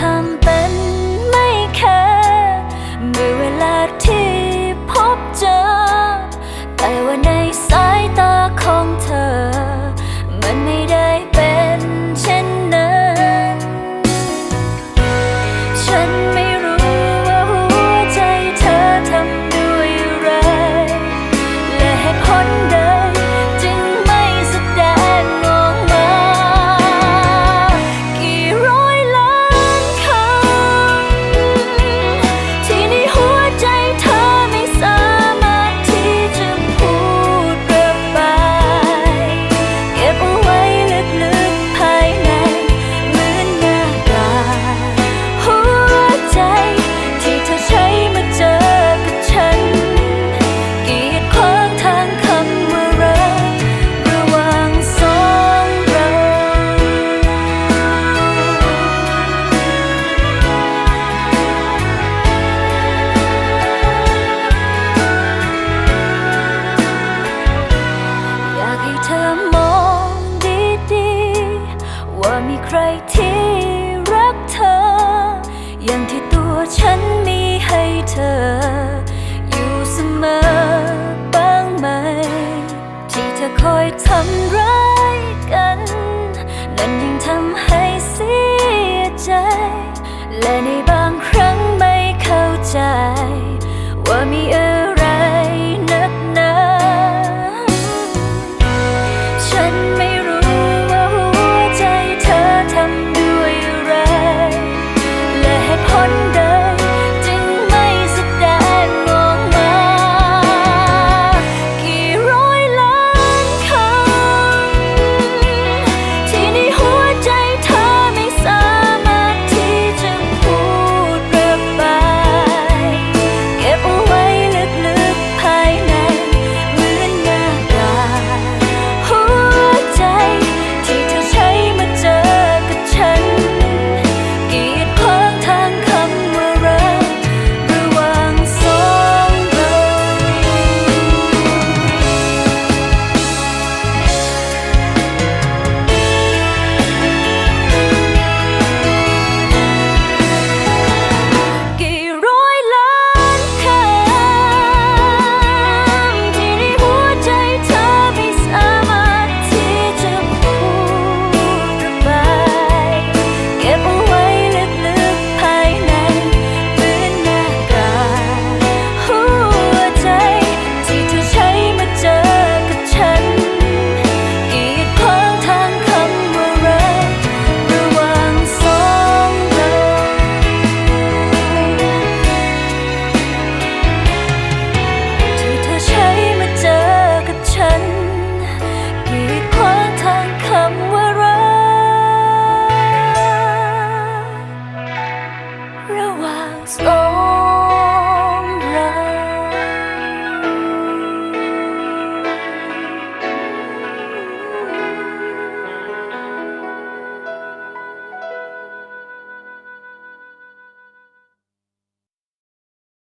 참 ธอมองดีๆ ว่ามีใครที่รักเธอ อย่างที่ตัวฉันมีให้เธอ อยู่เสมอบ้างไหม ที่เธอคอยทำร้ายกัน นั้น